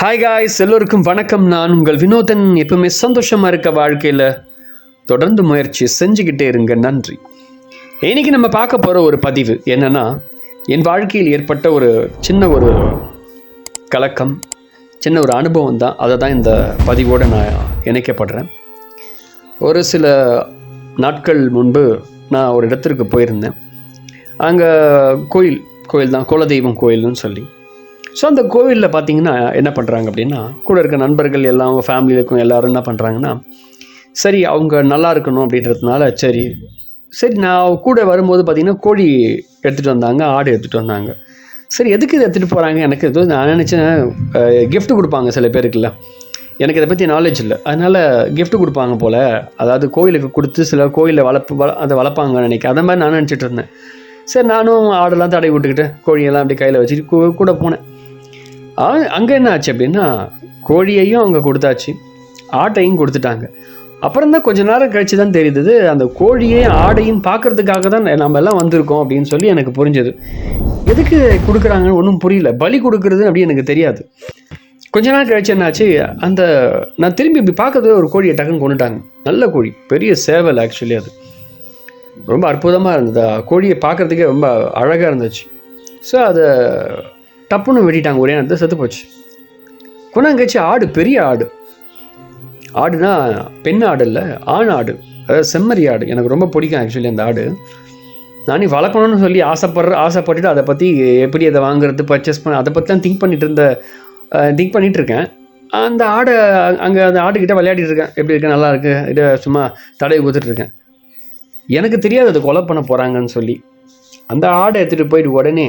Hi guys எல்லோருக்கும் வணக்கம். நான் உங்கள் வினோதன். எப்பவுமே சந்தோஷமாக இருக்க வாழ்க்கையில் தொடர்ந்து முயற்சி செஞ்சுக்கிட்டே இருங்க. நன்றி. இன்னைக்கு நம்ம பார்க்க போகிற ஒரு பதிவு என்னென்னா என் வாழ்க்கையில் ஏற்பட்ட ஒரு சின்ன ஒரு கலக்கம் சின்ன ஒரு அனுபவம் தான். அதை தான் இந்த பதிவோடு நான் இணைக்கப்படுறேன். ஒரு சில நாட்கள் முன்பு நான் ஒரு இடத்திற்கு போயிருந்தேன். அங்கே கோயில் கோயில் தான் குலதெய்வம் கோயில்னு சொல்லி. ஸோ அந்த கோவிலில் பார்த்தீங்கன்னா என்ன பண்ணுறாங்க அப்படின்னா கூட இருக்க நண்பர்கள் எல்லாம் அவங்க ஃபேமிலியில் இருக்கும் எல்லாரும் என்ன பண்ணுறாங்கன்னா சரி அவங்க நல்லா இருக்கணும் அப்படின்றதுனால சரி சரி நான் கூட வரும்போது பார்த்தீங்கன்னா கோழி எடுத்துகிட்டு வந்தாங்க ஆடு எடுத்துகிட்டு வந்தாங்க. சரி எதுக்கு இதை எடுத்துகிட்டு போகிறாங்க எனக்கு எதுவும் நான் நினச்சேன் கிஃப்ட் கொடுப்பாங்க சில பேருக்குல்ல எனக்கு இதை பற்றி நாலேஜ் இல்லை. அதனால் கிஃப்ட் கொடுப்பாங்க போல். அதாவது கோயிலுக்கு கொடுத்து சில கோயிலில் வளர்ப்பு வள அதை வளர்ப்பாங்கன்னு நினைக்கிறேன். அதை மாதிரி நான் நினச்சிட்டு இருந்தேன். சரி நானும் ஆடெல்லாம் தடை விட்டுக்கிட்டு கோழியெல்லாம் அப்படி கையில் வச்சுட்டு கூ- கூட போனேன். அங்கே என்ன ஆச்சு அப்படின்னா கோழியையும் அவங்க கொடுத்தாச்சு ஆட்டையும் கொடுத்துட்டாங்க. அப்புறம் தான் கொஞ்ச நேரம் கழிச்சு தான் தெரியுது அந்த கோழியையும் ஆடையும் பார்க்கறதுக்காக தான் நம்ம எல்லாம் வந்திருக்கோம் அப்படின்னு சொல்லி எனக்கு புரிஞ்சது. எதுக்கு கொடுக்குறாங்கன்னு ஒன்றும் புரியல. பலி கொடுக்குறது அப்படி எனக்கு தெரியாது. கொஞ்ச நாள் கழிச்சு என்னாச்சு அந்த நான் திரும்பி இப்படி பார்க்கறது ஒரு கோழியை டக்குன்னு கொண்டுட்டாங்க. நல்ல கோழி பெரிய சேவல் ஆக்சுவலி அது. ரொம்ப அற்புதமாக இருந்தது. கோழியை பார்க்கறதுக்கே ரொம்ப அழகாக இருந்துச்சு. ஸோ அதை டப்புன்னு வெட்டிட்டாங்க. ஒரே நேரத்தில் செத்து போச்சு. குணங்கச்சி ஆடு பெரிய ஆடு. ஆடுனா பெண் ஆடு இல்லை ஆண் ஆடு. அதாவது செம்மறி ஆடு. எனக்கு ரொம்ப பிடிக்கும் ஆக்சுவலி அந்த ஆடு. நானே வளர்க்கணும்னு சொல்லி ஆசைப்படுற ஆசைப்பட்டுட்டு அதை பற்றி எப்படி அதை வாங்குறது பர்ச்சேஸ் பண்ண அதை பற்றி தான் திங்க் பண்ணிட்டு இருந்த திங்க் பண்ணிட்டு இருக்கேன். அந்த ஆடை அங்கே அந்த ஆடுக்கிட்ட விளையாடிட்டு இருக்கேன். எப்படி இருக்கு நல்லா இருக்கு இதை சும்மா தடவை கொடுத்துட்டு இருக்கேன். எனக்கு தெரியாது அதை கொலை பண்ண போகிறாங்கன்னு சொல்லி. அந்த ஆடை எடுத்துகிட்டு போயிட்டு உடனே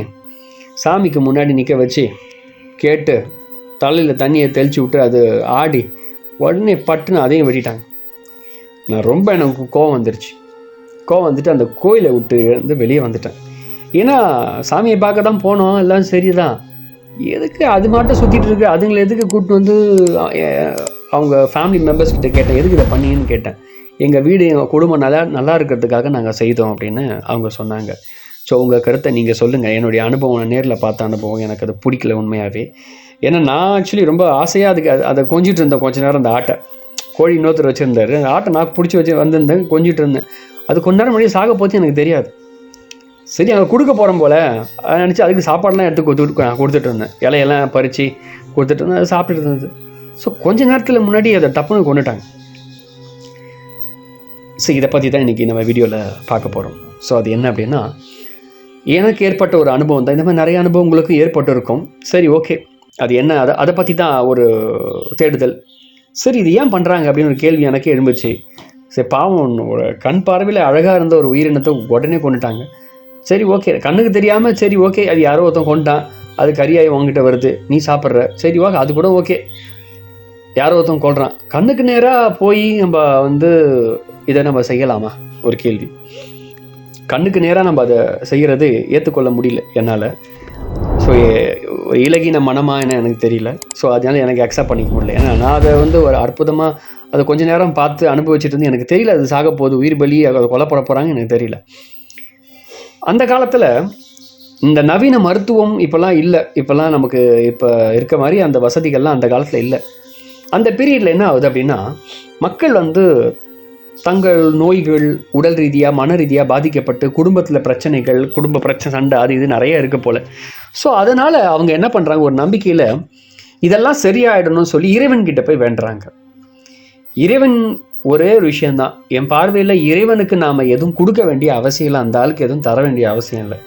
சாமிக்கு முன்னாடி நிற்க வச்சு கேட்டு தலையில் தண்ணியை தெளித்து விட்டு அது ஆடி உடனே பட்டுன்னு அதையும் வெட்டிட்டாங்க. நான் ரொம்ப எனக்கு கோவம் வந்துருச்சு. கோவம் வந்துட்டு அந்த கோயிலை விட்டு வந்து வெளியே வந்துட்டேன். ஏன்னா சாமியை பார்க்க தான் போனோம். எல்லாம் சரிதான். எதுக்கு அது மட்டும் சுற்றிட்டு இருக்கு? அதுங்களை எதுக்கு கூப்பிட்டு வந்து அவங்க ஃபேமிலி மெம்பர்ஸ் கிட்ட கேட்டேன். எதுக்கு இதை பண்ணீங்கன்னு கேட்டேன். எங்கள் வீடு எங்கள் குடும்பம் நல்லா நல்லா இருக்கிறதுக்காக நாங்கள் செய்தோம் அப்படின்னு அவங்க சொன்னாங்க. ஸோ உங்கள் கருத்தை நீங்கள் சொல்லுங்கள் என்னுடைய அனுபவம் நான் நேரில் பார்த்த அனுபவம் எனக்கு அது பிடிக்கல உண்மையாகவே ஏன்னா நான் ஆக்சுவலி ரொம்ப ஆசையாக அதுக்கு அது- அதை கொஞ்சிட்டு இருந்தேன். கொஞ்ச நேரம் அந்த ஆட்டை. கோழி இன்னொருத்தர் வச்சுருந்தாரு. அந்த ஆட்டை நான் பிடிச்சி வச்சு வந்திருந்தேன். கொஞ்சிட்டு இருந்தேன். அது கொஞ்ச நேரம் முடியும் சாக போச்சு எனக்கு தெரியாது. சரி அங்கே கொடுக்க போகிறோம் போல். அதை நினச்சி அதுக்கு சாப்பாடெலாம் எடுத்து கொடுத்துட்டு கொடுத்துட்டு இருந்தேன். இலையெல்லாம் பறித்து கொடுத்துட்டு இருந்தேன். அது சாப்பிட்டுட்டு இருந்தது. ஸோ கொஞ்ச நேரத்தில் முன்னாடி அதை டப்புன்னு கொண்டுட்டாங்க. ஸோ இதை பற்றி தான் இன்றைக்கி நம்ம வீடியோவில் பார்க்க போகிறோம் ஸோ அது என்ன அப்படின்னா எனக்கு ஏற்பட்ட ஒரு அனுபவம் தான். இந்த மாதிரி நிறைய அனுபவம் உங்களுக்கு ஏற்பட்டு இருக்கும் சரி ஓகே. அது என்ன? அதை அதை பற்றி தான் ஒரு தேடுதல். சரி இது ஏன் பண்ணுறாங்க அப்படின்னு ஒரு கேள்வி எனக்கே எழும்புச்சு சரி பாவம் ஒரு கண் பார்வையில் அழகாக இருந்த ஒரு உயிரினத்தை உடனே கொண்டுட்டாங்க சரி ஓகே. கண்ணுக்கு தெரியாமல் சரி ஓகே. அது யாரோ ஒருத்தன் கொண்டான் அது கரியாய் உங்ககிட்ட வருது. நீ சாப்பிட்ற. சரி ஓகே அது கூட ஓகே. யாரோ ஒருத்தன் கொள்கிறான் கண்ணுக்கு நேராக போய் நம்ம வந்து இதை நம்ம செய்யலாமா? ஒரு கேள்வி. கண்ணுக்கு நேராக நம்ம அதை செய்கிறது ஏற்றுக்கொள்ள முடியல என்னால். ஸோ ஒரு இலகின மனமாக என்ன எனக்கு தெரியல. ஸோ அதனால எனக்கு அக்செப்ட் பண்ணிக்க முடியல. ஏன்னா நான் அதை வந்து ஒரு அற்புதமாக அதை கொஞ்ச நேரம் பார்த்து அனுபவிச்சுட்டு இருந்து எனக்கு தெரியல அது சாக போகுது உயிர் பலி அதை கொலை போகிறாங்க எனக்கு தெரியல. அந்த காலத்தில் இந்த நவீன மருத்துவம் இப்போல்லாம் இல்லை. இப்போல்லாம் நமக்கு இப்போ இருக்க மாதிரி அந்த வசதிகள்லாம் அந்த காலத்தில் இல்லை. அந்த பீரியடில் என்ன ஆகுது அப்படின்னா மக்கள் வந்து தங்கள் நோய்கள் உடல் ரீதியாக மன ரீதியாக பாதிக்கப்பட்டு குடும்பத்தில் பிரச்சனைகள் குடும்ப பிரச்சனை சண்டை அது இது நிறைய இருக்குது போல். ஸோ அதனால் அவங்க என்ன பண்ணுறாங்க ஒரு நம்பிக்கையில் இதெல்லாம் சரியாயிடணும்னு சொல்லி இறைவன்கிட்ட போய் வேண்டுறாங்க. இறைவன் ஒரே ஒரு விஷயந்தான் என் பார்வையில் இறைவனுக்கு நாம் எதுவும் கொடுக்க வேண்டிய அவசியம் இல்லை. அந்த ஆளுக்கு எதுவும் தர வேண்டிய அவசியம் இல்லை.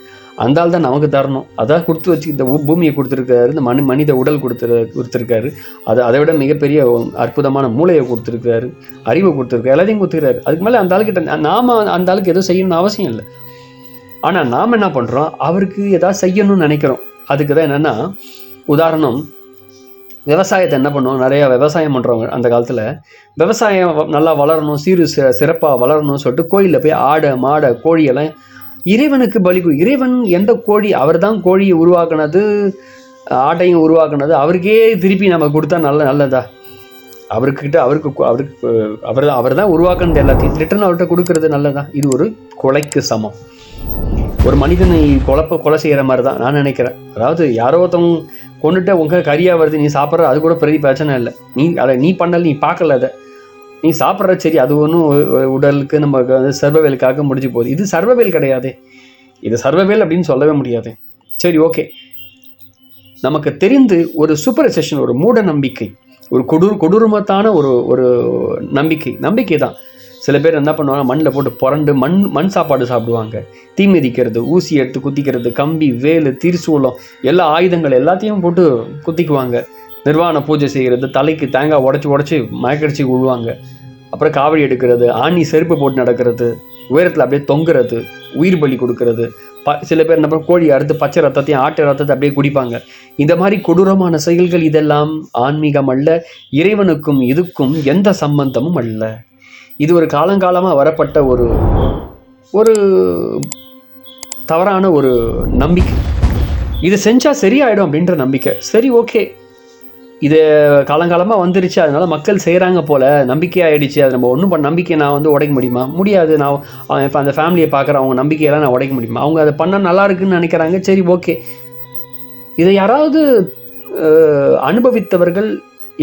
அந்த ஆள் தான் நமக்கு தரணும். அதான் கொடுத்து வச்சு இந்த பூமியை கொடுத்துருக்காரு இந்த மனி மனித உடல் கொடுத்துரு கொடுத்துருக்காரு. அது அதை விட மிகப்பெரிய அற்புதமான மூளையை கொடுத்துருக்காரு அறிவை கொடுத்துருக்காரு எல்லாத்தையும் கொடுத்துருக்காரு அதுக்கு மேலே அந்த ஆளுக்கிட்ட நாம் அந்த ஆளுக்கு எதுவும் செய்யணும்னு அவசியம் இல்லை. ஆனால் நாம் என்ன பண்ணுறோம் அவருக்கு எதாவது செய்யணும்னு நினைக்கிறோம். அதுக்கு தான் என்னென்னா உதாரணம் விவசாயத்தை என்ன பண்ணுவோம்? நிறையா விவசாயம் பண்ணுறவங்க அந்த காலத்தில் விவசாயம் வ- நல்லா வளரணும் சீரு சிறப்பாக வளரணும்னு சொல்லிட்டு கோயிலில் போய் ஆடை மாடை கோழியெல்லாம் இறைவனுக்கு பலி இறைவன் எந்த கோழி அவர் தான் கோழியை உருவாக்குனது ஆட்டையும் உருவாக்குனது அவருக்கே திருப்பி நம்ம கொடுத்தா நல்ல நல்லதா? அவர்கிட்ட அவருக்கு அவருக்கு அவர் அவர் தான் உருவாக்குனது எல்லாத்தையும் ரிட்டர்ன் அவர்கிட்ட கொடுக்கறது நல்லதா? இது ஒரு கொலைக்கு சமம். ஒரு மனிதனை குழப்ப கொலை செய்கிற மாதிரி தான் நான் நினைக்கிறேன். அதாவது யாரோ ஒருத்தவங்க கொண்டுட்டு உங்க கறியாக வருது நீ சாப்பிட்ற அது கூட பெரிய பிரச்சனை இல்லை. நீ அதை நீ பண்ணல நீ பார்க்கல அதை. நீ சாப்பிட்ற சரி அது ஒன்றும் உடலுக்கு நமக்கு வந்து சர்வவேலுக்காக முடிஞ்சு போகுது. இது சர்வவேல் கிடையாது. இது சர்வவேல் அப்படின்னு சொல்லவே முடியாது. சரி ஓகே. நமக்கு தெரிந்து ஒரு சூப்பர் செஷன் ஒரு மூட நம்பிக்கை ஒரு கொடூர் கொடூரமத்தான ஒரு ஒரு நம்பிக்கை. நம்பிக்கை தான். சில பேர் என்ன பண்ணுவாங்க மண்ணில் போட்டு புரண்டு மண் மண் சாப்பாடு சாப்பிடுவாங்க. தீ மிதிக்கிறது ஊசி எடுத்து குத்திக்கிறது கம்பி வேலு திரிசூலம் எல்லா ஆயுதங்கள் எல்லாத்தையும் போட்டு குத்திக்குவாங்க. நிர்வாண பூஜை செய்கிறது தலைக்கு தேங்காய் உடச்சி உடச்சி மயக்கடிச்சு விழுவாங்க அப்புறம் காவடி எடுக்கிறது ஆணி செருப்பு போட்டு நடக்கிறது உயரத்தில் அப்படியே தொங்குறது உயிர் பலி கொடுக்கறது. ப சில பேர் என்ன கோழி அறுத்து பச்சை ரத்தத்தையும் ஆட்டு ரத்தத்தை அப்படியே குடிப்பாங்க. இந்த மாதிரி கொடூரமான செயல்கள் இதெல்லாம் ஆன்மீகம் அல்ல இறைவனுக்கும் இதுக்கும் எந்த சம்பந்தமும் அல்ல. இது ஒரு காலங்காலமாக வரப்பட்ட ஒரு ஒரு தவறான ஒரு நம்பிக்கை. இது செஞ்சால் சரியாயிடும் அப்படின்ற நம்பிக்கை. சரி ஓகே. இது காலங்காலமாக வந்துருச்சு. அதனால மக்கள் செய்கிறாங்க போல. நம்பிக்கை ஆயிடுச்சு அது நம்ம ஒன்றும் பண்ண நம்பிக்கையை நான் வந்து உடைக்க முடியுமா? முடியாது. நான் இப்போ அந்த ஃபேமிலியை பார்க்குற அவங்க நம்பிக்கையெல்லாம் நான் உடைக்க முடியுமா? அவங்க அதை பண்ணால் நல்லா இருக்குன்னு நினைக்கிறாங்க. சரி ஓகே இதை யாராவது அனுபவித்தவர்கள்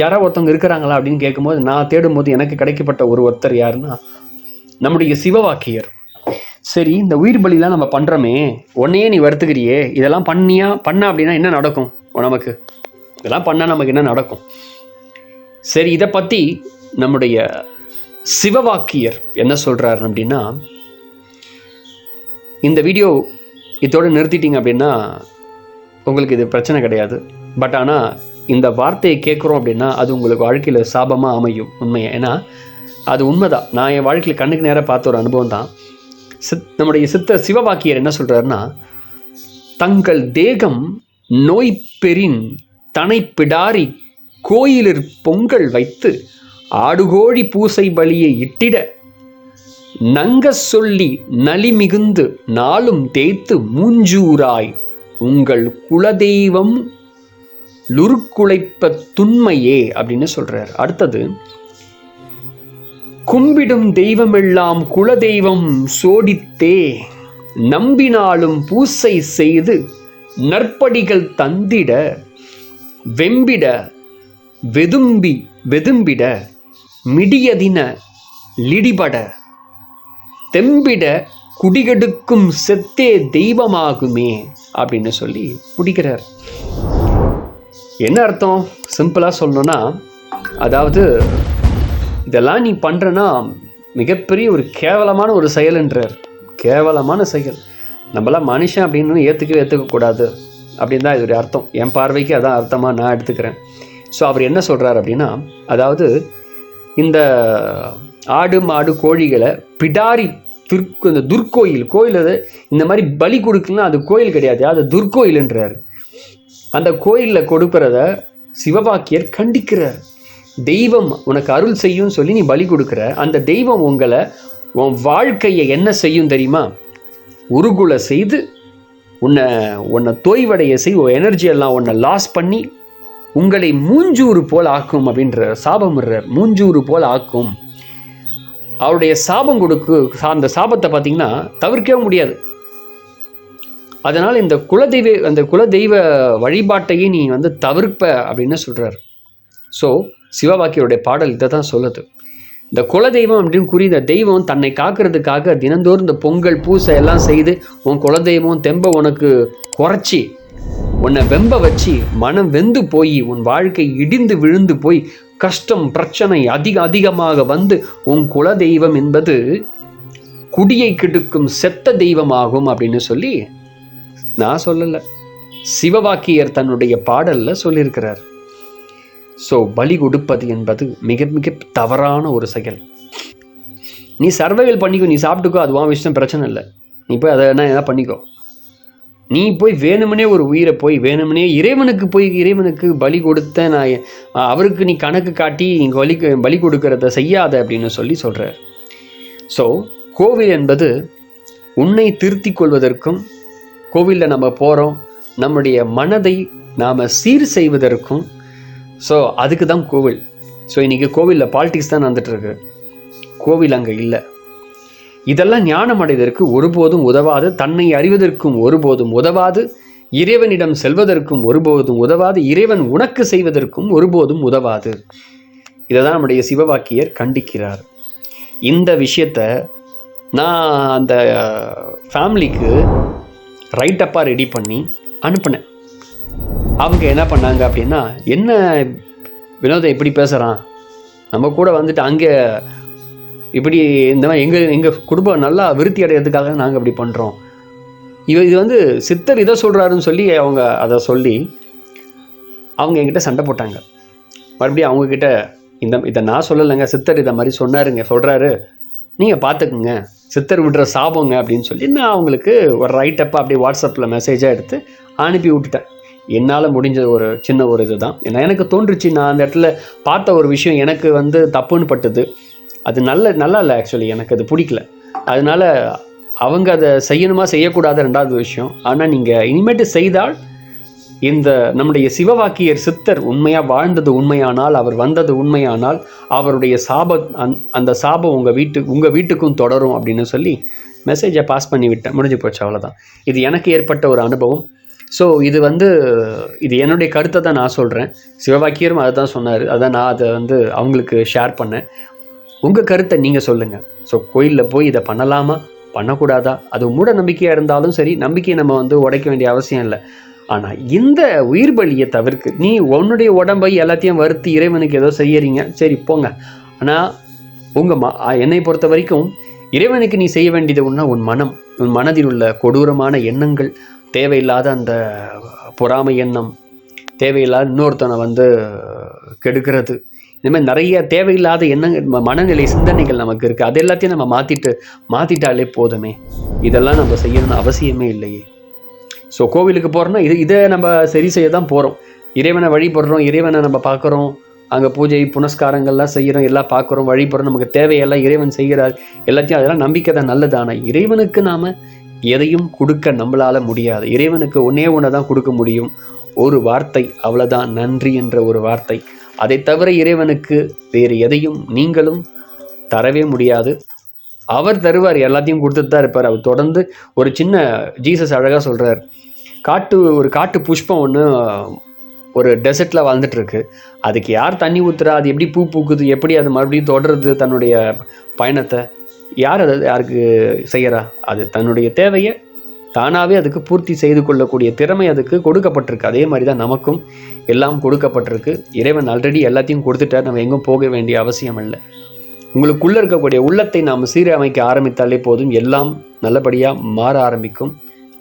யாராவது ஒருத்தவங்க இருக்கிறாங்களா அப்படின்னு கேட்கும்போது நான் தேடும்போது எனக்கு கிடைக்கப்பட்ட ஒரு ஒருத்தர் யாருன்னா நம்முடைய சிவவாக்கியர். சரி இந்த உயிர் பலிலாம் நம்ம பண்ணுறோமே உன்னையே நீ வருத்துக்கிறியே. இதெல்லாம் பண்ணியா? பண்ண அப்படின்னா என்ன நடக்கும்? நமக்கு. இதெல்லாம் பண்ணால் நமக்கு என்ன நடக்கும்? சரி இதை பற்றி நம்முடைய சிவவாக்கியர் என்ன சொல்கிறாரு அப்படின்னா இந்த வீடியோ இதோடு நிறுத்திட்டீங்க அப்படின்னா உங்களுக்கு இது பிரச்சனை கிடையாது. பட் ஆனால் இந்த வார்த்தையை கேட்குறோம் அப்படின்னா அது உங்களுக்கு வாழ்க்கையில் சாபமாக அமையும் உண்மையை? ஏன்னா அது உண்மைதான். நான் என் வாழ்க்கையில் கண்ணுக்கு நேராக பார்த்த ஒரு அனுபவம் தான். சித் நம்முடைய சித்த சிவவாக்கியர் என்ன சொல்கிறாருன்னா தங்கள் தேகம் நோய் பெறின் தனை பிடாரி கோயிலிற் பொங்கல் வைத்து ஆடுகோழி பூசை பலியை இட்டிட நங்க சொல்லி நலி மிகுந்து நாளும் தேய்த்து மூஞ்சூராய் உங்கள் குலதெய்வம் லுருக்குலைப்ப துண்மையே அப்படின்னு சொல்றார். அடுத்தது கும்பிடும் தெய்வமெல்லாம் குலதெய்வம் சோடித்தே நம்பினாலும் பூசை செய்து நற்படிகள் தந்திட வெம்பிட வெதும்பி வெதும்பிட மிடியதின லிடிபட. தெம்பிட குடிகெடுக்கும் செத்தே தெய்வமாகுமே அப்படின்னு சொல்லி முடிக்கிறார். என்ன அர்த்தம்? சிம்பிளாக சொல்லணும்னா அதாவது இதெல்லாம் நீ பண்ணுறனா மிகப்பெரிய ஒரு கேவலமான ஒரு செயல்ன்றார். கேவலமான செயல். நம்மளாம் மனுஷன் அப்படின்னு ஏற்றுக்கவே ஏற்றுக்கக்கூடாது அப்படின்னு தான் இதோடைய அர்த்தம். என் பார்வைக்கு அதான் அர்த்தமாக நான் எடுத்துக்கிறேன். ஸோ அவர் என்ன சொல்கிறார் அப்படின்னா அதாவது இந்த ஆடு மாடு கோழிகளை பிடாரி துர்க்கு இந்த துர்க்கோயில் கோயில் அது இந்த மாதிரி பலி கொடுக்கலாம் அது கோயில் கிடையாது. அது துர்க்கோயில்ன்றார். அந்த கோயிலில் கொடுக்கறத சிவபாக்கியர் கண்டிக்கிறார். தெய்வம் உனக்கு அருள் செய்யும் சொல்லி நீ பலி கொடுக்குற. அந்த தெய்வம் உங்களை உன் வாழ்க்கையை என்ன செய்யும் தெரியுமா? உருகுல செய்து உன்னை உன்னை தோய்வடைய செய் உன் எனர்ஜி எல்லாம் உன்னை லாஸ் பண்ணி உங்களை மூஞ்சூறு போல் ஆக்கும் அப்படின்ற சாபம் மூஞ்சூறு போல் ஆக்கும். அவருடைய சாபம் கொடுக்கு அந்த சாபத்தை பார்த்தீங்கன்னா தவிர்க்கவே முடியாது. அதனால் இந்த குலதெய்வ அந்த குலதெய்வ வழிபாட்டையே நீ வந்து தவிர்ப்ப அப்படின்னு சொல்கிறார் ஸோ சிவபாக்கியருடைய பாடல் இதை தான் சொல்லுது. இந்த குலதெய்வம் அப்படின்னு கூறி இந்த தெய்வம் தன்னை காக்கிறதுக்காக தினந்தோறும் இந்த பொங்கல் பூசை எல்லாம் செய்து உன் குலதெய்வம் தெம்ப உனக்கு குறைச்சி உன்னை வெம்ப வச்சு மனம் வெந்து போய் உன் வாழ்க்கை இடிந்து விழுந்து போய் கஷ்டம் பிரச்சனை அதிக அதிகமாக வந்து உன் குலதெய்வம் என்பது குடியை கெடுக்கும் செத்த தெய்வமாகும் அப்படின்னு சொல்லி நான் சொல்லலை. சிவவாக்கியர் தன்னுடைய பாடலில் சொல்லியிருக்கிறார். ஸோ பலி கொடுப்பது என்பது மிக மிக தவறான ஒரு செயல். நீ சர்வைவல் பண்ணிக்கோ நீ சாப்பிட்டுக்கோ அது உன் விஷயம் பிரச்சனை இல்லை. நீ போய் அதை என்ன எதாவது பண்ணிக்கோ. நீ போய் வேணுமனே ஒரு உயிரை போய் வேணுமனே இறைவனுக்கு போய் இறைவனுக்கு பலி கொடுத்த நான் அவருக்கு நீ கணக்கு காட்டி நீ பலி பலி கொடுக்கறத செய்யாத அப்படின்னு சொல்லி சொல்கிறார் ஸோ கோவில் என்பது உன்னை திருத்தி கொள்வதற்கும் கோவிலில் நம்ம போகிறோம் நம்முடைய மனதை நாம் சீர் செய்வதற்கும் ஸோ அதுக்கு தான் கோவில். ஸோ இன்றைக்கி கோவிலில் பாலிடிக்ஸ் தான் நடந்துட்டுருக்கு. கோவில் அங்கே இல்லை. இதெல்லாம் ஞானம் அடைவதற்கு ஒருபோதும் உதவாது. தன்னை அறிவதற்கும் ஒருபோதும் உதவாது. இறைவனிடம் செல்வதற்கும் ஒருபோதும் உதவாது. இறைவன் உனக்கு செய்வதற்கும் ஒருபோதும் உதவாது. இதை தான் நம்முடைய சிவவாக்கியர் கண்டிக்கிறார். இந்த விஷயத்த நான் அந்த ஃபேமிலிக்கு ரைட்டப்பாக ரெடி பண்ணி அனுப்பினேன். அவங்க என்ன பண்ணாங்க அப்படின்னா என்ன வினோதம் இப்படி பேசுகிறான் நம்ம கூட வந்துட்டு அங்கே இப்படி இந்த மாதிரி எங்கள் எங்கள் குடும்பம் நல்லா விருத்தி அடையிறதுக்காக நாங்கள் இப்படி பண்ணுறோம் இவ இது வந்து சித்தர் இதை சொல்கிறாருன்னு சொல்லி அவங்க அதை சொல்லி அவங்க என்கிட்ட சண்டை போட்டாங்க. மறுபடியும் அவங்கக்கிட்ட இந்த இதை நான் சொல்லலைங்க சித்தர் இதை மாதிரி சொன்னாருங்க சொல்கிறாரு நீங்கள் பார்த்துக்குங்க சித்தர் விடுற சாபங்க அப்படின்னு சொல்லி நான் அவங்களுக்கு ஒரு ரைட்டப்பாக அப்படியே வாட்ஸ்அப்பில் மெசேஜாக எடுத்து அனுப்பி விட்டுட்டேன். என்னால் முடிஞ்ச ஒரு சின்ன ஒரு இதுதான். ஏன்னா எனக்கு தோன்றுச்சு. நான் அந்த இடத்துல பார்த்த ஒரு விஷயம் எனக்கு வந்து தப்புன்னு பட்டுது. அது நல்ல நல்லா இல்லை ஆக்சுவலி எனக்கு அது பிடிக்கல. அதனால அவங்க அதை செய்யணுமா செய்யக்கூடாத ரெண்டாவது விஷயம். ஆனால் நீங்கள் இனிமேட்டு செய்தால் இந்த நம்முடைய சிவவாக்கியர் சித்தர் உண்மையாக வாழ்ந்தது உண்மையானால் அவர் வந்தது உண்மையானால் அவருடைய சாப அந் அந்த சாபம் உங்கள் வீட்டு உங்கள் வீட்டுக்கும் தொடரும் அப்படின்னு சொல்லி மெசேஜை பாஸ் பண்ணி விட்டேன் முடிஞ்சு போச்சு அவ்வளோதான் இது எனக்கு ஏற்பட்ட ஒரு அனுபவம். ஸோ இது வந்து இது என்னுடைய கருத்தை தான் நான் சொல்கிறேன் சிவவாக்கியரும் அதை தான் சொன்னார். அதான் நான் அதை வந்து அவங்களுக்கு ஷேர் பண்ணேன். உங்கள் கருத்தை நீங்கள் சொல்லுங்கள் ஸோ கோயிலில் போய் இதை பண்ணலாமா? பண்ணக்கூடாதா? அது மூட நம்பிக்கையாக இருந்தாலும் சரி நம்பிக்கையை நம்ம வந்து உடைக்க வேண்டிய அவசியம் இல்லை. ஆனால் இந்த உயிர் பலியை தவிர்க்கு நீ உன்னுடைய உடம்பை எல்லாத்தையும் வருத்தி இறைவனுக்கு ஏதோ செய்யறீங்க. சரி போங்க. ஆனால் உங்கள் ம என்னை பொறுத்த வரைக்கும் இறைவனுக்கு நீ செய்ய வேண்டியது ஒன்றா உன் மனம். உன் மனதில் உள்ள கொடூரமான எண்ணங்கள் தேவையில்லாத அந்த பொறாமை எண்ணம் தேவையில்லாத இன்னொருத்தனை வந்து கெடுக்கிறது. இந்தமாதிரி நிறைய தேவையில்லாத எண்ணங்கள் மனநிலை சிந்தனைகள் நமக்கு இருக்குது அது எல்லாத்தையும் நம்ம மாற்றிட்டு மாற்றிட்டாலே போதுமே. இதெல்லாம் நம்ம செய்யணும்னு அவசியமே இல்லையே. ஸோ கோவிலுக்கு போகிறோன்னா இது இதை நம்ம சரி செய்ய தான் போகிறோம் இறைவனை வழிபடுறோம் இறைவனை நம்ம பார்க்குறோம். அங்கே பூஜை புனஸ்காரங்கள்லாம் செய்கிறோம் எல்லாம் பார்க்குறோம் வழிபடுறோம். நமக்கு தேவையெல்லாம் இறைவன் செய்கிறார். எல்லாத்தையும் அதெல்லாம் நம்பிக்கை தான் நல்லது. ஆனால் இறைவனுக்கு நாம் எதையும் கொடுக்க நம்மளால முடியாது. இறைவனுக்கு ஒன்றே ஒன்று தான் கொடுக்க முடியும். ஒரு வார்த்தை அவ்வளோதான் நன்றி என்ற ஒரு வார்த்தை. அதை தவிர இறைவனுக்கு வேறு எதையும் நீங்களும் தரவே முடியாது. அவர் தருவார் எல்லாத்தையும் கொடுத்துட்டு தான் இருப்பார். அவர் தொடர்ந்து ஒரு சின்ன ஜீசஸ் அழகாக சொல்கிறார் காட்டு ஒரு காட்டு புஷ்பம் ஒன்று ஒரு டெசர்ட்டில் வாழ்ந்துட்டுருக்கு. அதுக்கு யார் தண்ணி ஊற்றுறா அது எப்படி பூ பூக்குது? எப்படி அது மறுபடியும் தொடருது? தன்னுடைய பயணத்தை. யார் அதை யாருக்கு செய்கிறா? அது தன்னுடைய தேவையை தானாகவே அதுக்கு பூர்த்தி செய்து கொள்ளக்கூடிய திறமை அதுக்கு கொடுக்கப்பட்டிருக்கு. அதே மாதிரி தான் நமக்கும் எல்லாம் கொடுக்கப்பட்டிருக்கு. இறைவன் ஆல்ரெடி எல்லாத்தையும் கொடுத்துட்டார். நம்ம எங்கும் போக வேண்டிய அவசியம் இல்லை. உங்களுக்குள்ளே இருக்கக்கூடிய உள்ளத்தை நாம் சீரமைக்க ஆரம்பித்தாலே போதும். எல்லாம் நல்லபடியாக மாற ஆரம்பிக்கும்.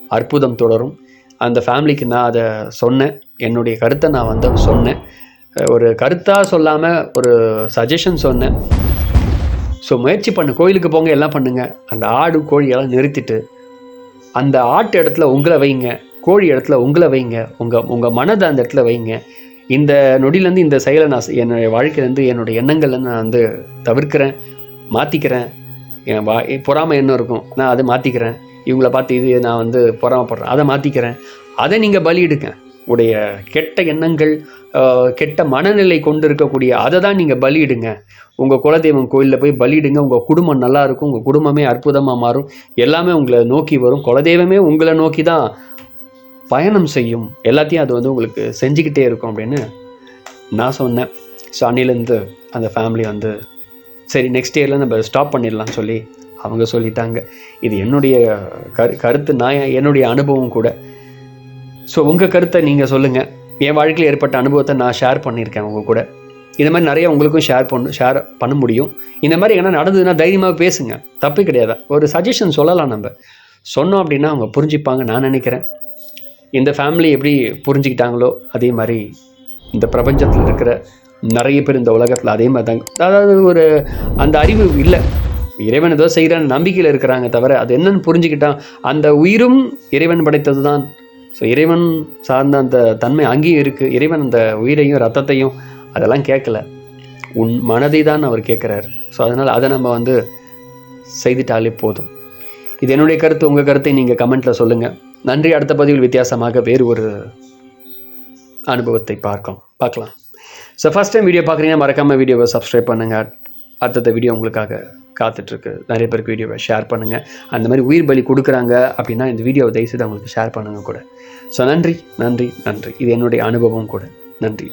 அற்புதம் தொடரும். அந்த ஃபேமிலிக்கு நான் அதை சொன்னேன். என்னுடைய கருத்தை நான் வந்து சொன்னேன். ஒரு கருத்தாக சொல்லாமல் ஒரு சஜஷன் சொன்னேன். ஸோ முயற்சி பண்ணு. கோயிலுக்கு போங்க எல்லாம் பண்ணுங்க. அந்த ஆடு கோழியெல்லாம் நிறுத்திட்டு அந்த ஆட்டு இடத்துல உங்களை வைங்க. கோழி இடத்துல உங்களை வைங்க. உங்கள் உங்கள் மனதை அந்த இடத்துல வைங்க. இந்த நொடியிலேருந்து இந்த செயலை நான் என்னுடைய வாழ்க்கையிலேருந்து என்னுடைய எண்ணங்கள்லேருந்து நான் வந்து தவிர்க்கிறேன் மாற்றிக்கிறேன் என் வா பொறாமை என்ன இருக்கும் நான் அதை மாற்றிக்கிறேன் இவங்கள பார்த்து இது நான் வந்து பொறாமப்படுறேன். அதை மாற்றிக்கிறேன் அதை நீங்கள் பலியிடுங்க உடைய கெட்ட எண்ணங்கள் கெட்ட மனநிலை கொண்டு இருக்கக்கூடிய அதை தான் நீங்கள் பலியிடுங்க. உங்கள் குலதெய்வம் கோயிலில் போய் பலியிடுங்க. உங்கள் குடும்பம் நல்லா இருக்கும். உங்கள் குடும்பமே அற்புதமாக மாறும். எல்லாமே உங்களை நோக்கி வரும். குலதெய்வமே உங்களை நோக்கி தான் பயணம் செய்யும். எல்லாத்தையும் அது வந்து உங்களுக்கு செஞ்சுக்கிட்டே இருக்கும் அப்படின்னு நான் சொன்னேன். ஸோ அன்னிலேருந்து அந்த ஃபேமிலி வந்து சரி நெக்ஸ்ட் இயரில் நம்ம ஸ்டாப் பண்ணிடலாம்னு சொல்லி அவங்க சொல்லிட்டாங்க. இது என்னுடைய கரு கருத்து நான் என்னுடைய அனுபவம் கூட. ஸோ உங்கள் கருத்தை நீங்கள் சொல்லுங்கள் என் வாழ்க்கையில் ஏற்பட்ட அனுபவத்தை நான் ஷேர் பண்ணியிருக்கேன் உங்கள் கூட. இந்த மாதிரி நிறைய உங்களுக்கும் ஷேர் பண்ண ஷேர் பண்ண முடியும். இந்த மாதிரி என்ன நடந்ததுன்னா தைரியமாக பேசுங்க. தப்பு கிடையாது. ஒரு சஜஷன் சொல்லலாம் நம்ம. சொன்னோம் அப்படின்னா அவங்க புரிஞ்சுப்பாங்க நான் நினைக்கிறேன். இந்த ஃபேமிலி எப்படி புரிஞ்சுக்கிட்டாங்களோ அதே மாதிரி இந்த பிரபஞ்சத்தில் இருக்கிற நிறைய பேர் இந்த உலகத்தில் அதே மாதிரி தாங்க. அதாவது ஒரு அந்த அறிவு இல்லை. இறைவன் ஏதோ செய்கிறான்னு நம்பிக்கையில் இருக்கிறாங்க தவிர அது என்னன்னு புரிஞ்சுக்கிட்டான் அந்த உயிரும் இறைவன் படைத்தது தான் ஸோ இறைவன் சார்ந்த அந்த தன்மை அங்கேயும் இருக்குது இறைவன் அந்த உயிரையும் ரத்தத்தையும் அதெல்லாம் கேட்கல. உன் மனதை தான் அவர் கேட்குறாரு. ஸோ அதனால் அதை நம்ம வந்து செய்துட்டாலே போதும். இது என்னுடைய கருத்து. உங்கள் கருத்தை நீங்கள் கமெண்ட்டில் சொல்லுங்கள் நன்றி. அடுத்த பதிவில் வித்தியாசமாக வேறு ஒரு அனுபவத்தை பார்க்கும் பார்க்கலாம். ஸோ ஃபஸ்ட் டைம் வீடியோ பார்க்குறீங்கன்னா மறக்காமல் வீடியோவை சப்ஸ்கிரைப் பண்ணுங்கள் அடுத்தடுத்த வீடியோ உங்களுக்காக காத்துட்ருக்கு. நிறைய பேருக்கு வீடியோவை ஷேர் பண்ணுங்கள் அந்த மாதிரி உயிர் பலி கொடுக்குறாங்க அப்படின்னா இந்த வீடியோவை தயவுசெய்து அவங்களுக்கு ஷேர் பண்ணுங்கள் கூட. ஸோ நன்றி நன்றி நன்றி. இது என்னுடைய அனுபவம் கூட. நன்றி.